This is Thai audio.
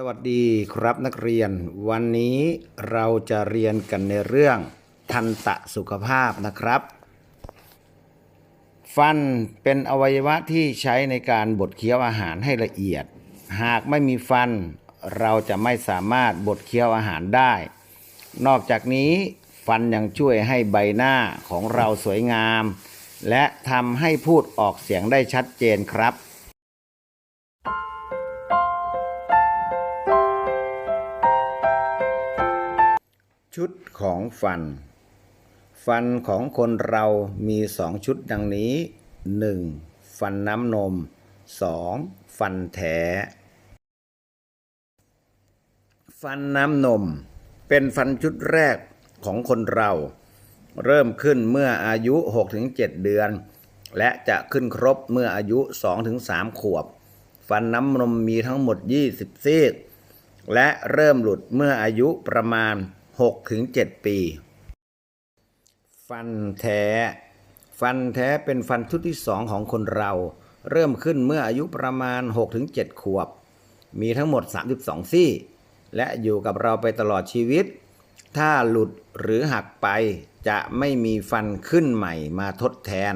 สวัสดีครับนักเรียน วันนี้เราจะเรียนกันในเรื่องทันตะสุขภาพนะครับ ฟันเป็นอวัยวะที่ใช้ในการบดเคี้ยวอาหารให้ละเอียด หากไม่มีฟัน เราจะไม่สามารถบดเคี้ยวอาหารได้ นอกจากนี้ฟันยังช่วยให้ใบหน้าของเราสวยงาม และทำให้พูดออกเสียงได้ชัดเจนครับ ชุดของฟัน ฟันของคนเรามีสองชุดดังนี้ 1. ฟันน้ำนม 2. ฟันแท้ ฟันน้ำนม เป็นฟันชุดแรกของคนเรา เริ่มขึ้นเมื่ออายุ 6-7 เดือน และจะขึ้นครบเมื่ออายุ 2-3 ขวบ ฟันน้ำนมมีทั้งหมด 20 ซี่และเริ่มหลุดเมื่ออายุประมาณ 6-7ปี ฟันแท้ ฟันแท้เป็นฟันชุดที่สองของคนเรา เริ่มขึ้นเมื่ออายุประมาณ 6-7ขวบ มีทั้งหมด 32 ซี่ และอยู่กับเราไปตลอดชีวิต ถ้าหลุดหรือหักไปจะไม่มีฟันขึ้นใหม่มาทดแทน